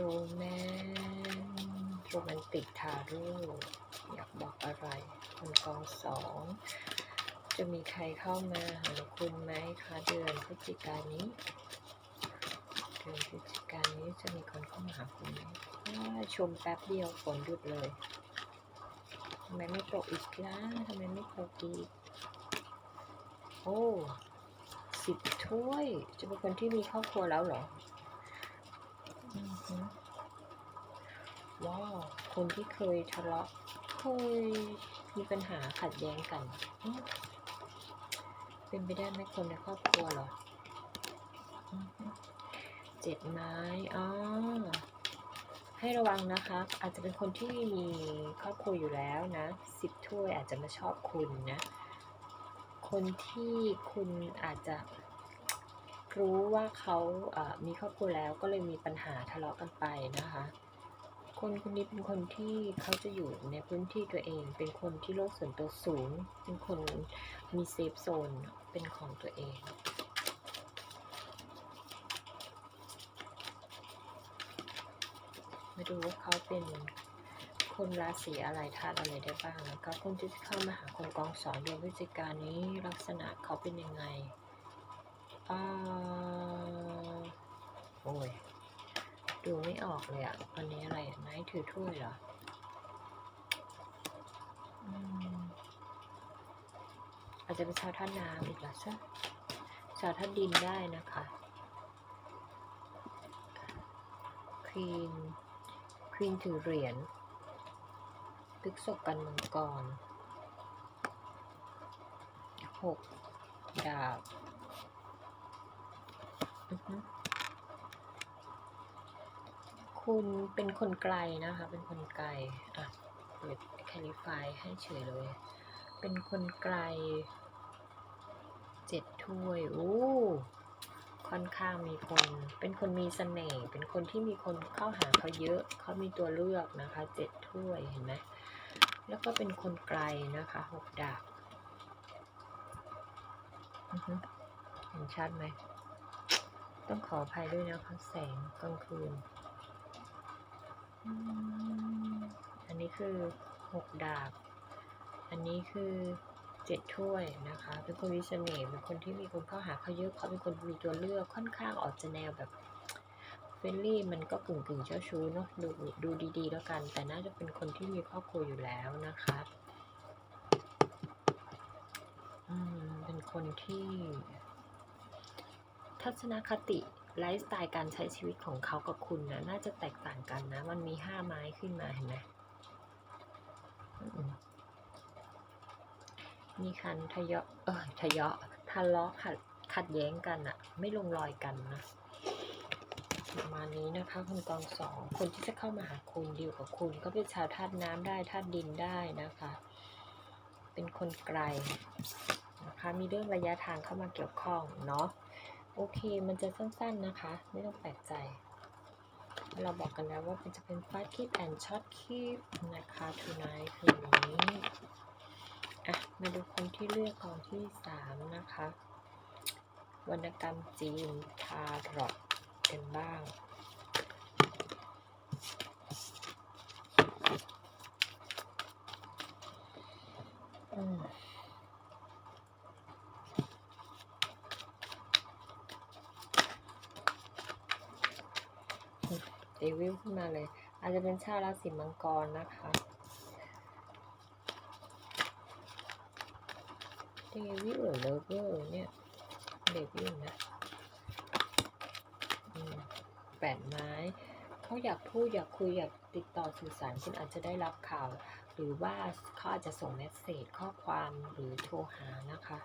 โรแมนโรแมนติกทาโร่อยากบอกอะไรคนกองสองจะมีใครเข้ามาหาคุณไหมคะเดือนพฤศจิกายนนี้ เดือนพฤศจิกายนนี้จะมีคนเข้ามาหาคุณไหมชมแป๊บเดียวฝนหยุดเลยทำไมไม่ตกอีกล่ะทำไมไม่ตกอีก โอ้สิบถ้วย จะเป็นคนที่มีครอบครัวแล้วเหรอ ว้าว คนที่เคยทะเลาะเคยมีปัญหาขัดแย้งกัน เป็นไปได้ไหมคนในครอบครัวเหรออือหือเจ็ดไม้อ๋อให้ระวังนะคะ อาจจะเป็นคนที่มีครอบครัวอยู่แล้วนะสิบถ้วยอาจจะมาชอบคุณนะ คนที่คุณอาจจะ รู้ว่าเขาเอ่อมีครอบครัวแล้วก็เลยมีปัญหาทะเลาะกันไปนะคะ คนคนนี้เป็นคนที่เขาจะอยู่ในพื้นที่ตัวเอง เป็นคนที่โลกส่วนตัวสูง เป็นคนมีเซฟโซน เป็นของตัวเองมาดูว่าเขาเป็นคนราศีอะไรธาตุอะไรได้บ้างแล้วก็คนที่จะเข้ามาหาคนกองสองเดือนพฤศจิกายนนี้ลักษณะเขาเป็นยังไง โอ้ย ดูไม่ออกเลยอะวันนี้อะไรไนท์ถือถ้วยเหรออาจจะเป็นชาวท่าน้ำอีกแล้วใช่ชาวท่าดินได้นะคะควีนควีนถือเหรียญพฤกษกกันมังกรหกดาบ คุณเป็นคนไกลนะคะ เป็นคนไกล อะ เปิดแคลิฟายให้เฉยเลย เป็นคนไกลเจ็ดถ้วย โอ้ ค่อนข้างมีคน เป็นคนมีเสน่ห์ เป็นคนที่มีคนเข้าหาเขาเยอะ เขามีตัวเลือกนะคะเจ็ดถ้วย เห็นไหม แล้วก็เป็นคนไกลนะคะหกดาบอือฮึเห็นชัดไหม ต้องขออภัยด้วยนะคะแสงกลางคืน อันนี้คือหกดาบ อันนี้คือเจ็ดถ้วยนะคะ เป็นคนมีเสน่ห์เป็นคนที่มีคนเข้าหาเขาเยอะเขาเป็นคนมีตัวเลือกค่อนข้างออกจะแนวแบบเฟรนลี่มันก็กึ่งกึ่งๆเจ้าชู้เนาะดูดูดีๆ แล้วกัน แต่น่าจะเป็นคนที่มีครอบครัวอยู่แล้วนะคะอืมเป็นคนที่ ทัศนคติไลฟ์สไตล์การใช้ชีวิตของเขากับคุณนะน่าจะแตกต่างกันนะ มันมีห้าไม้ขึ้นมาเห็นไหมมีคันทะเยาะเออทะเยาะทะเลาะขัดขัดแย้งกันอะไม่ลงรอยกันนะประมาณนี้นะคะคุณกองสองคนที่จะเข้ามาหาคุณดีลกับคุณก็เป็นชาวธาตุน้ำได้ธาตุดินได้นะคะ เป็นคนไกลนะคะมีเรื่องระยะทางเข้ามาเกี่ยวข้องเนาะ โอเคมันจะสั้นๆนะคะ ไม่ต้องแปลกใจ เราบอกกันแล้วว่ามันจะเป็น fast keep and short keep นะคะ tonight คืนนี้อะมาดูคนที่เลือกกองที่สามนะคะ วรรณกรรมจีนทารอตกันบ้าง อืม เดวิลขึ้นมาเลย อาจจะเป็นชาวราศีมังกรนะคะเดวิลหรือเลเวอร์เนี่ยเดวิลนะแปดไม้เขาอยากพูดอยากคุยอยากติดต่อสื่อสารคุณอาจจะได้รับข่าว หรือว่าเขาอาจจะส่งเมสเซจข้อความหรือโทรหานะคะ